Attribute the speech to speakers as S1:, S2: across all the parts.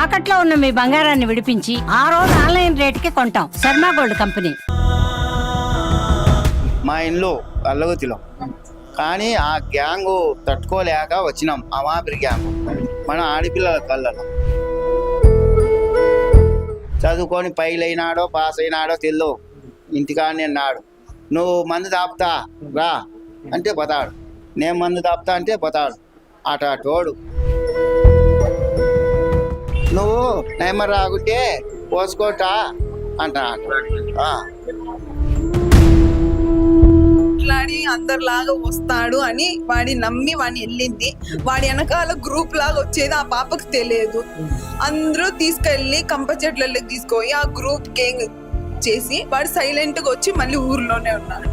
S1: తాకట్లో ఉన్న మీ బంగారాన్ని విడిపించి ఆ రోజు ఆన్లైన్ రేట్కి కొంటాం. Sharma gold company.
S2: మా ఇంట్లో అల్లగతిలో కానీ ఆ గ్యాంగ్ తట్టుకోలేక వచ్చినాం. అమాపిరి గ్యాంగ్. మన ఆడపిల్లల కళ్ళలో. చదువుకొని పైలైనాడో అయినాడో పాస్ అయినాడో తెల్లో ఇంటికాడనే నాడు నువ్వు మందు తాపుతా రా. అంటే పోతాడు నేను మందు తాపుతా అంటే పోతాడు అట తోడు నువ్వు నైమర్ రాకుంటే పోసుకోటా అంటా
S3: మాట్లాడి అందరిలాగా వస్తాడు అని వాడి నమ్మి వాడిని వెళ్ళింది. వాడి వెనకాల గ్రూప్ లాగా వచ్చేది ఆ పాపకు తెలియదు. అందరూ తీసుకెళ్ళి కంప చెట్లకి తీసుకొని ఆ గ్రూప్ గేమ్ చేసి వాడు సైలెంట్గా వచ్చి మళ్ళీ ఊర్లోనే ఉన్నాడు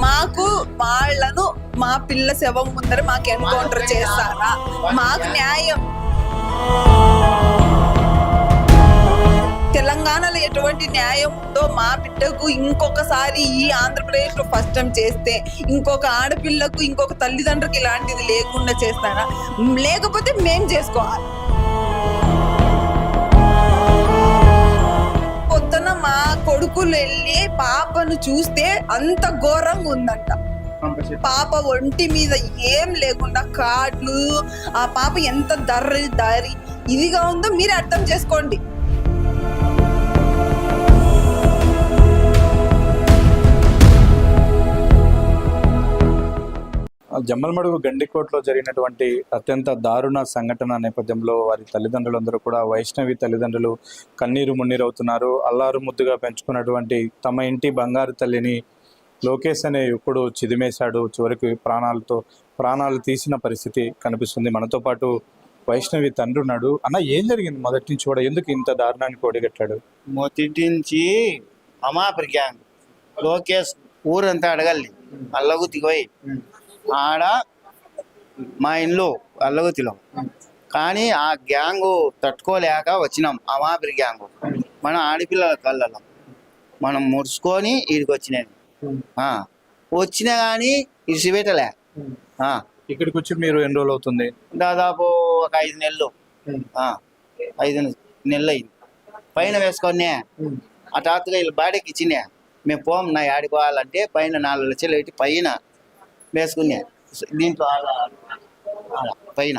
S3: మాకు వాళ్ళను మా పిల్ల శవం ముందర మాకు ఎన్కౌంటర్ చేస్తారా? మాకు న్యాయం. తెలంగాణలో ఎటువంటి న్యాయం ఉందో మా బిడ్డకు ఇంకొకసారి ఈ ఆంధ్రప్రదేశ్లో ఫస్ట్ టైం చేస్తే ఇంకొక ఆడపిల్లకు ఇంకొక తల్లిదండ్రులకు ఇలాంటిది లేకుండా చేస్తారా? లేకపోతే మేం చేసుకోవాలి. పొద్దున మా కొడుకులు వెళ్ళి పాపను చూస్తే అంత ఘోరంగా ఉందంట. పాప ఒంటి మీద ఏం లేకుండా కాట్లు ఆ పాప ఎంత దర్రి దారి ఇదిగా ఉందో మీరు అర్థం చేసుకోండి.
S4: జమ్మలమడుగు గండికోటలో జరిగినటువంటి అత్యంత దారుణ సంఘటన నేపథ్యంలో వారి తల్లిదండ్రులందరూ కూడా వైష్ణవి తల్లిదండ్రులు కన్నీరు మున్నీరు అవుతున్నారు అల్లారు ముద్దుగా పెంచుకున్నటువంటి తమ ఇంటి బంగారు తల్లిని లోకేష్ అనే యువకుడు చిదిమేశాడు. చివరికి ప్రాణాలతో ప్రాణాలు తీసిన పరిస్థితి కనిపిస్తుంది మనతో పాటు వైష్ణవి తండ్రి ఉన్నాడు. అన్న ఏం జరిగింది మొదటి నుంచి కూడా? ఎందుకు ఇంత దారుణానికి ఒడిగట్టాడు
S2: మొదటి నుంచి అమాపిరి గ్యాంగ్ లోకేష్ ఊరంతా అడగల్లి అల్లగుతికి పోయి. ఆడ మా ఇంట్లో అల్లగుతిలో. కానీ ఆ గ్యాంగు తట్టుకోలేక వచ్చినాం. అమాపిరి గ్యాంగు మన ఆడపిల్లల కళ్ళలో. మనం ముడుచుకొని వీడికి వచ్చినాయి వచ్చినా కానీ ఇడిచిపెట్టలే
S4: ఇక్కడికి వచ్చి మీరు ఎన్ని రోజులు అవుతుంది?
S2: దాదాపు ఒక ఐదు నెలలు. ఐదు నెలలు అయింది పైన వేసుకొని ఆ తాతగా వీళ్ళు బాడీకి ఇచ్చినా మేము పోం నా ఆడిపోవాలంటే పైన నాలుగు లక్షలు పెట్టి పైన వేసుకున్నా దీంట్లో పైన.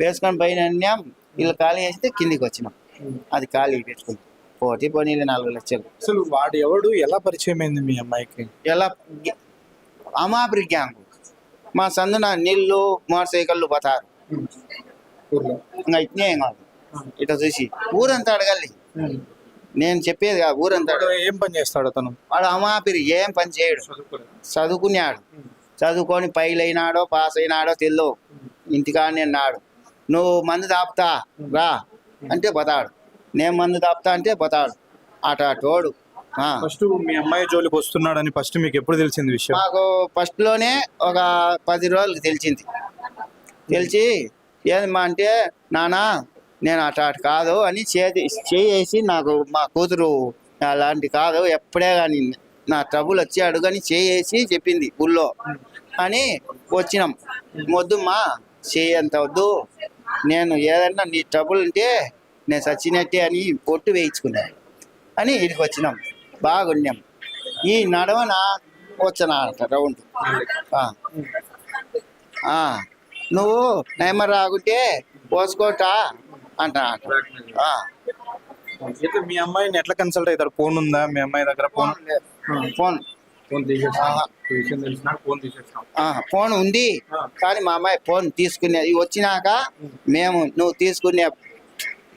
S2: వేసుకొని పైన అన్నాం వీళ్ళు ఖాళీ చేస్తే కిందికి వచ్చినాం. అది ఖాళీ పెట్టుకుని పోటీ పోనీ నాలుగు లక్షలు.
S4: అసలు వాడు ఎవడు? ఎలా పరిచయం అయింది మీ అమ్మాయికి?
S2: ఎలా? అమాపిరి గ్యాంగ్. మా సందున నీళ్ళు మోటార్ సైకిళ్ళు పోతారు ఇంకా ఇట్నే ఏం కాదు. ఇట్లా చూసి ఊరంతా అడగాలి నేను చెప్పేది కాదు ఊరంతా
S4: వాడు ఏం పని చేస్తాడు అతను?
S2: వాడు అమాపిరి ఏం పని చేయడు. చదువుకున్నాడు. చదువుకొని పైలు అయినాడో పాస్ అయినాడో తెల్లో ఇంటికాడనే నాడు నువ్వు మందు తాపుతా రా. అంటే పోతాడు నేను మందు తాపుతా అంటే పోతాడు అట తోడు ఆ.
S4: ఫస్ట్ మీ అమ్మాయి జోలికి వస్తున్నాడని ఫస్ట్ మీకు ఎప్పుడు తెలిసింది విషయం?
S2: మాకు ఫస్ట్లోనే ఒక పది రోజులకు తెలిసింది. తెలిసి ఏందమ్మా అంటే నానా నేను అట అటు కాదు అని చేతి చేసి నాకు మా కూతురు అలాంటి కాదు ఎప్పుడే కానీ నా ట్రబుల్ వచ్చి అడుగని చేసి చెప్పింది ఊళ్ళో. అని వచ్చినాం. వద్దుమ్మా చేయంత వద్దు. నేను ఏదన్నా నీ ట్రబుల్ ఉంటే నేను చచ్చినట్టే అని పొట్టు వేయించుకున్నాను అని ఇక్కడికి వచ్చినాం. బాగున్నాం. ఈ నడవన వచ్చనా రౌండ్. నువ్వు నైమర్ రాకుంటే పోసుకోటా అంట అంట. ఆ.
S4: అయితే మీ అమ్మాయిని ఎట్లా కన్సల్ట్ అవుతారు? ఫోన్ ఉందా? మీ అమ్మాయి దగ్గర ఫోన్?
S2: Phone
S4: phone.
S2: ఉంది. కానీ మా అమ్మాయి ఫోన్ తీసుకునేది వచ్చినాక మేము నువ్వు తీసుకునే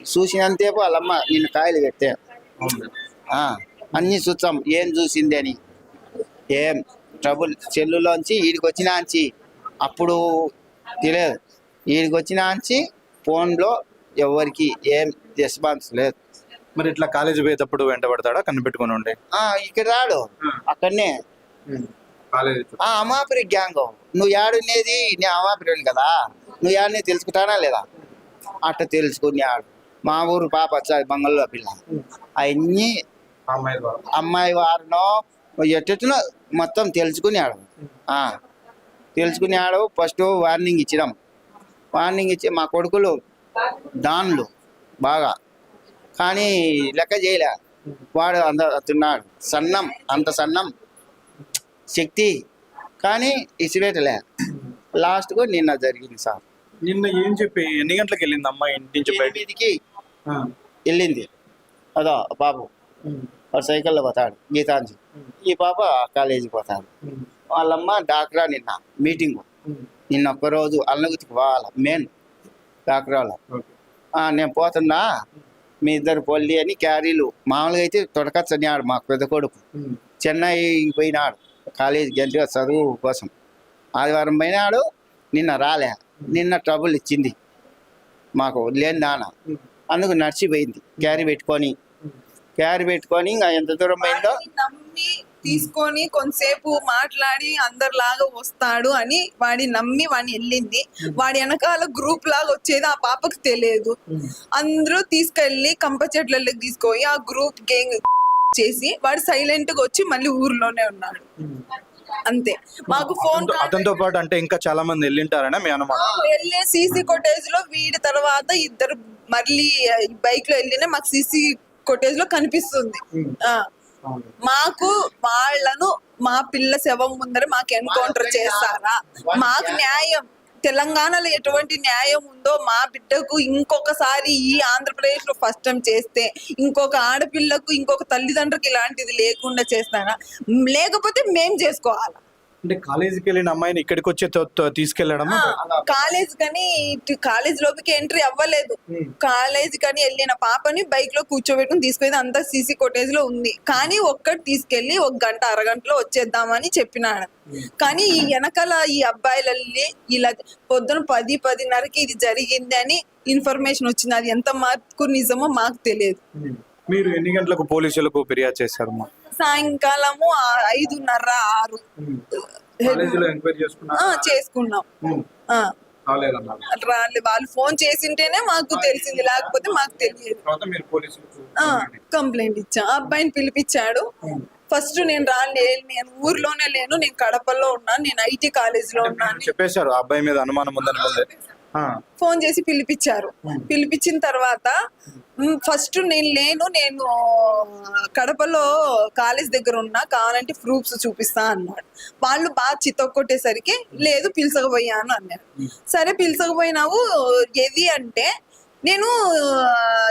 S2: చూసినంతసేపు వాళ్ళమ్మ నిన్ను కాయలు పెట్టే. ఆ, అన్ని చూస్తాం. ఏం చూసింది అని? ఏం? ట్రబుల్. సెల్లులోంచి ఈడికి వచ్చినాంచి అప్పుడు తెలియదు. ఈడికి వచ్చినాంచి ఫోన్లో ఎవరికి ఏం రెస్పాన్స్ లేదు.
S4: మరి ఇట్లా కాలేజీ పోయేటప్పుడు వెంట పడతాడా? కనిపెట్టుకుని ఉండే?
S2: ఇక్కడ రాడు. అక్కడనే. అమాపిరి గ్యాంగ్. నువ్వు ఏడునేది నేను అమాపిరిని కదా. నువ్వు ఏడనే తెలుసుకుంటానా లేదా? అట్ట తెలుసుకున్నాడు మా ఊరు పాప బంగళూరు పిల్ల. అవన్నీ
S4: అమ్మాయి
S2: వారినో ఎట్టెట్టునో మొత్తం తెలుసుకున్నాడు ఆ, తెలుసుకున్నాడు ఫస్ట్ వార్నింగ్ ఇచ్చినాం. వార్నింగ్ ఇచ్చి మా కొడుకులు దాన్లు బాగా. కానీ లెక్క చేయలే. వాడు అంత తిన్నాడు. సన్నం అంత సన్నం శక్తి. కానీ ఇసివేటలే లాస్ట్కు నిన్న జరిగింది సార్.
S4: నిన్న ఏం చెప్పి? ఎన్ని గంటలకు వెళ్ళింది అమ్మాయి ఇంటి నుంచి బయట
S2: ఎనిమిదికి వెళ్ళింది. అదో బాబు. వాడు సైకిల్లో పోతాడు గీతాంజలి. ఈ పాప కాలేజీకి పోతాడు వాళ్ళమ్మ డాక్రా నిన్న మీటింగు. నిన్న ఒక్కరోజు అల్లగుతికి పోవాలి మెయిన్ డాక్టర్ వాళ్ళ ఆ, నేను పోతున్నా మీ ఇద్దరు పొల్లి అని క్యారీలు మామూలుగా అయితే తొడకచ్చనియాడు మా పెద్ద కొడుకు. చెన్నై పోయినాడు కాలేజీ గంటగా చదువు కోసం. ఆదివారం పోయినాడు నిన్న రాలే. నిన్న ట్రబుల్ ఇచ్చింది. మాకు లేని నాన్న అందుకు నడిచిపోయింది. క్యారీ పెట్టుకొని. క్యారీ పెట్టుకొని ఇంకా ఎంత దూరం
S3: నమ్మి తీసుకొని కొంతసేపు మాట్లాడి అందరిలాగా వస్తాడు అని వాడి నమ్మి వాడిని వెళ్ళింది. వాడి వెనకాల గ్రూప్ లాగా వచ్చేది ఆ పాపకు తెలియదు. అందరూ తీసుకెళ్ళి కంప చెట్లకి తీసుకొని ఆ గ్రూప్ గేంగ్ చేసి వాడు సైలెంట్గా వచ్చి మళ్ళీ ఊర్లోనే ఉన్నాడు. అంతే. మాకు ఫోన్
S4: అతనితో- అతనితో పాటు అంటే ఇంకా చాలా మంది వెళ్ళింటారనే మీ అనుమానం.
S3: వెళ్ళే సీసీ కొటేజ్లో వీడి తర్వాత ఇద్దరు మళ్ళీ బైక్లో వెళ్ళిన మాకు సీసీ కొటేజ్లో కనిపిస్తుంది ఆ. మాకు వాళ్ళను మా పిల్ల శవం ముందర మాకు ఎన్కౌంటర్ చేస్తారా? మాకు న్యాయం. తెలంగాణలో ఎటువంటి న్యాయం ఉందో మా బిడ్డకు ఇంకొకసారి ఈ ఆంధ్రప్రదేశ్లో ఫస్ట్ టైం చేస్తే ఇంకొక ఆడపిల్లకు ఇంకొక తల్లిదండ్రులకు ఇలాంటిది లేకుండా చేస్తారా? లేకపోతే మేం చేసుకోవాలా?
S4: అంటే కాలేజీకి వెళ్ళిన అమ్మాయిని ఇక్కడికి వచ్చి తీసుకెళ్ళడం
S3: కాలేజ్ కని కాలేజ్ లోపలికి ఎంట్రీ అవ్వలేదు. కాలేజ్ కని వెళ్ళిన పాపని బైక్లో కూర్చోబెట్టుకుని తీసుకెళ్ళి అంతా సీసీ కొటేజ్లో ఉంది. కానీ ఒక్కటి తీసుకెళ్ళి ఒక గంట అరగంటలో వచ్చేద్దామని చెప్పినాడు కానీ ఈ వెనకాల ఈ అబ్బాయిలు వెళ్ళి ఇలా పొద్దున పది పదిన్నరకి ఇది జరిగింది అని ఇన్ఫర్మేషన్ వచ్చింది. అది ఎంత మార్కు నిజమో మాకు తెలియదు.
S4: మీరు ఎన్ని గంటలకు పోలీసులకు ఫిర్యాదు చేశారు
S3: సాయంకాలము ఆ- ఐదున్నర ఆరు.
S4: కాలేజీలో ఎంక్వైరీ చేసుకున్నారు?
S3: ఆ, చేసుకున్నాం. ఆ.
S4: కాలేదన్నారు
S3: రాలే వాళ్ళు ఫోన్ చేసింటేనే మాకు తెలిసింది లేకపోతే మాకు తెలియదు.
S4: తర్వాత మీరు పోలీసులకు
S3: ఆ, కంప్లైంట్ ఇచ్చా. ఆ అబ్బాయిని పిలిపించాడు. ఫస్ట్ నేను రాలే నేను ఊర్లోనే లేను నేను కడపలో ఉన్నాను నేను ఐటీ కాలేజ్లో ఉన్నాను
S4: చెప్పేశారు ఆ అబ్బాయి మీద అనుమానం ఉందని ముందే. ఆ,
S3: ఫోన్ చేసి పిలిపించారు. పిలిపించిన తర్వాత ఫస్ట్ నేను లేను నేను కడపలో కాలేజ్ దగ్గర ఉన్నా కావాలంటే ప్రూఫ్స్ చూపిస్తా అన్నాడు. వాళ్ళు బాగా చితొక్కొట్టేసరికి లేదు పిలుచకపోయాను అన్నారు. సరే పిలుచకపోయినావు ఏది అంటే నేను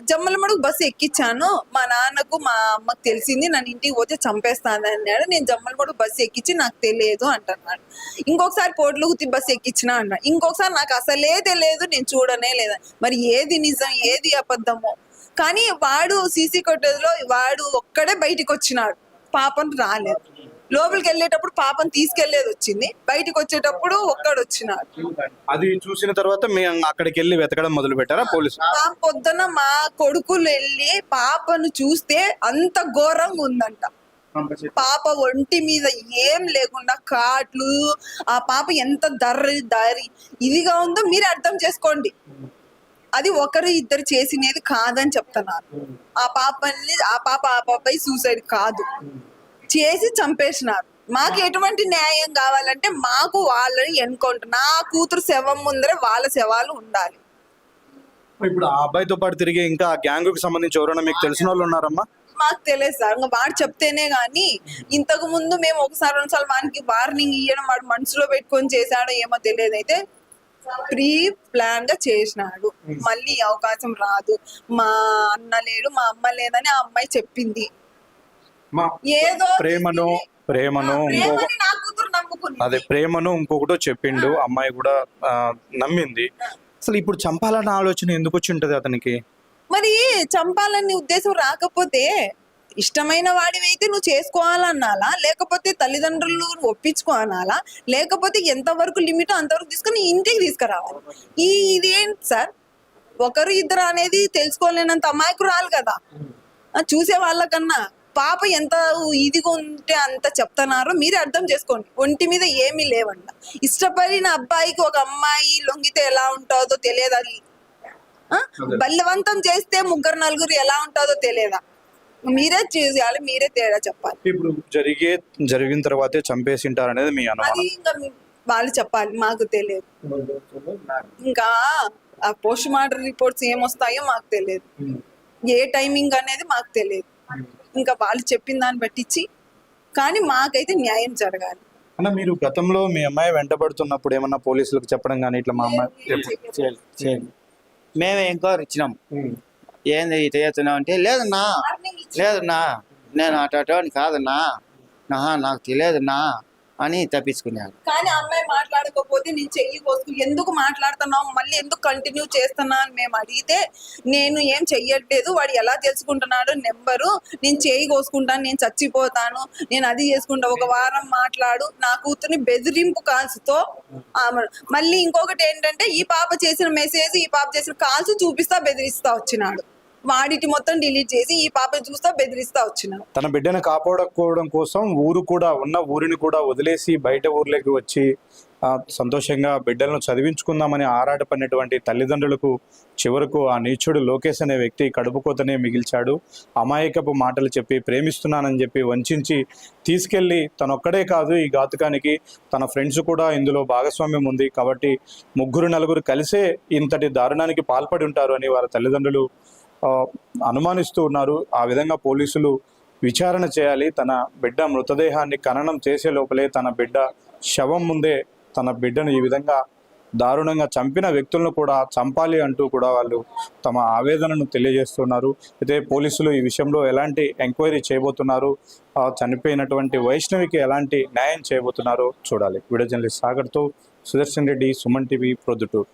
S3: జమ్మలమడుగు బస్సు ఎక్కించాను మా నాన్నకు మా అమ్మకు తెలిసింది నన్ను ఇంటికి పోతే చంపేస్తాను అన్నాడు. నేను జమ్మలమడుగు బస్సు ఎక్కించి నాకు తెలియదు అంటున్నాడు. ఇంకొకసారి పోట్లుగుతి బస్సు ఎక్కించిన అన్నాడు. ఇంకొకసారి నాకు అసలే తెలియదు నేను చూడనే లేదా. మరి ఏది నిజం ఏది అబద్ధమో. కానీ వాడు సీసీ కొట్టేదిలో వాడు ఒక్కడే బయటికి వచ్చినాడు పాపను రాలేదు. లోపలికి వెళ్ళేటప్పుడు పాపను తీసుకెళ్ళేది వచ్చింది. బయటికి వచ్చేటప్పుడు ఒక్కడు వచ్చినాడు
S4: అది చూసిన తర్వాత మేము అక్కడికి వెళ్ళి వెతకడం మొదలు పెట్టారా పోలీసు
S3: పొద్దున మా కొడుకులు వెళ్ళి పాపను చూస్తే అంత ఘోరంగా ఉందంట. పాప ఒంటి మీద ఏం లేకుండా కాట్లు ఆ పాప ఎంత దర్రి దారి ఇదిగా ఉందో మీరు అర్థం చేసుకోండి. అది ఒకరు ఇద్దరు చేసినది కాదని చెప్తున్నారు. ఆ పాపని ఆ పాప ఆ పాప సూసైడ్ కాదు. చేసి చంపేసినారు. మాకు ఎటువంటి న్యాయం కావాలంటే మాకు వాళ్ళని ఎన్కౌంటర్ నా కూతురు శవం ముందర వాళ్ళ శవాలు ఉండాలి.
S4: ఇప్పుడు ఆ అబ్బాయితో పాటు తిరిగి ఇంకా గ్యాంగ్కు సంబంధించి ఎవరైనా మీకు తెలిసిన వాళ్ళు ఉన్నారమ్మా?
S3: మాకు తెలియదు సార్. ఇంకా వాడు చెప్తేనే గాని ఇంతకు ముందు మేము ఒకసారి రెండుసార్లు వానికి వార్నింగ్ ఇవ్వడం వాడు మనసులో పెట్టుకొని చేశాడో ఏమో తెలియదు అయితే ప్రీ ప్లాన్గా చేసినాడు. మళ్ళీ ఈ అవకాశం రాదు. మా అన్న లేడు మా అమ్మ లేదని ఆ అమ్మాయి చెప్పింది.
S4: మా
S3: ఏదో
S4: ప్రేమను ప్రేమను ఇంకొక
S3: ప్రేమని నా కూతురు నమ్ముకుంది.
S4: అదే ప్రేమను ఇంకొకటో చెప్పిండు అమ్మాయి కూడా ఆ, నమ్మింది. అసలు ఇప్పుడు చంపాలన్న ఆలోచన ఎందుకు వచ్చి ఉంటది అతనికి?
S3: మరి చంపాలని ఉద్దేశం రాకపోతే ఇష్టమైన వాడివైతే నువ్వు చేసుకోవాలన్నాలా? లేకపోతే తల్లిదండ్రులు ఒప్పించుకోవాలా లేకపోతే ఎంతవరకు లిమిట్ అంతవరకు తీసుకొని ఇంటికి తీసుకురావాలి. ఈ ఇదేంటి సార్? ఒకరు ఇద్దరు అనేది తెలుసుకోలేనంత అమాయకురాలు కదా. చూసే వాళ్ళకన్నా పాప ఎంత ఇదిగా ఉంటే అంత చెప్తున్నారు మీరే అర్థం చేసుకోండి. ఒంటి మీద ఏమీ లేవంట. ఇష్టపడిన అబ్బాయికి ఒక అమ్మాయి లొంగితే ఎలా ఉంటుందో తెలియదు? అది? బలవంతం చేస్తే ముగ్గురు నలుగురు ఎలా ఉంటుందో తెలియదా? మీరే చేయాలి మీరే తేడా చెప్పాలి.
S4: ఇప్పుడు జరిగే జరిగిన తర్వాతే చంపేసింటారు అనేది మీ
S3: అది
S4: అనుమానం
S3: ఇంకా వాళ్ళు చెప్పాలి మాకు తెలియదు. ఇంకా ఆ పోస్ట్ మార్టం రిపోర్ట్స్ ఏమొస్తాయో మాకు తెలియదు. ఏ టైమింగ్ అనేది మాకు తెలియదు. ఇంకా వాళ్ళు చెప్పిన దాన్ని బట్టించి కానీ మాకైతే న్యాయం జరగాలి.
S4: అన్న మీరు గతంలో మీ అమ్మాయి వెంటబడుతున్నప్పుడు ఏమన్నా పోలీసులకు చెప్పడం కానీ ఇట్లా మా అమ్మాయి
S2: చేయాలి, చేయాలి. మేమే ఎంక్వైరీ ఇచ్చినాం. ఏంది ఇట చేస్తున్నావు అంటే లేదన్నా లేదన్నా నేను అటోని కాదన్నా. నాహా నాకు తెలియదన్నా. అని తప్పించుకున్నాడు
S3: కానీ అమ్మాయి మాట్లాడకపోతే నేను చెయ్యి కోసుకు ఎందుకు మాట్లాడుతున్నావు? మళ్ళీ ఎందుకు కంటిన్యూ చేస్తున్నా అని మేము అడిగితే నేను ఏం చెయ్యట్లేదు. వాడు ఎలా తెలుసుకుంటున్నాడు? నెంబరు. నేను చేయి కోసుకుంటాను నేను చచ్చిపోతాను. నేను అది చేసుకుంటా. ఒక వారం మాట్లాడు. నా కూతుర్ని బెదిరింపు కాల్స్తో మళ్ళీ ఇంకొకటి ఏంటంటే ఈ పాప చేసిన మెసేజ్ ఈ పాప చేసిన కాల్స్ చూపిస్తా బెదిరిస్తా వచ్చినాడు. వాడిటి మొత్తం డిలీట్ చేసి ఈ పాప చూస్తా బెదిరిస్తా వచ్చిన.
S4: తన బిడ్డను కాపాడుకోవడం కోసం ఊరు కూడా ఉన్న ఊరిని కూడా వదిలేసి బయట ఊర్లోకి వచ్చి సంతోషంగా బిడ్డలను చదివించుకుందామని ఆరాటపడినటువంటి తల్లిదండ్రులకు చివరకు ఆ నీచుడు లోకేష్ అనే వ్యక్తి కడుపుకోతనే మిగిల్చాడు. అమాయకపు మాటలు చెప్పి ప్రేమిస్తున్నానని చెప్పి వంచించి తీసుకెళ్ళి తనొక్కడే కాదు ఈ ఘాతుకానికి తన ఫ్రెండ్స్ కూడా ఇందులో భాగస్వామ్యం ఉంది కాబట్టి ముగ్గురు నలుగురు కలిసే ఇంతటి దారుణానికి పాల్పడి ఉంటారు అని వారి తల్లిదండ్రులు అనుమానిస్తూ ఉన్నారు. ఆ విధంగా పోలీసులు విచారణ చేయాలి. తన బిడ్డ మృతదేహాన్ని ఖననం చేసే లోపలే తన బిడ్డ శవం ముందే తన బిడ్డను ఈ విధంగా దారుణంగా చంపిన వ్యక్తులను కూడా చంపాలి అంటూ కూడా వాళ్ళు తమ ఆవేదనను తెలియజేస్తున్నారు. అయితే పోలీసులు ఈ విషయంలో ఎలాంటి ఎంక్వైరీ చేయబోతున్నారు? చనిపోయినటువంటి వైష్ణవికి ఎలాంటి న్యాయం చేయబోతున్నారో చూడాలి. వీడియో జర్నలిస్ట్ సాగర్తో సుదర్శన్ రెడ్డి సుమన్ టీవీ ప్రొద్దుటూరు.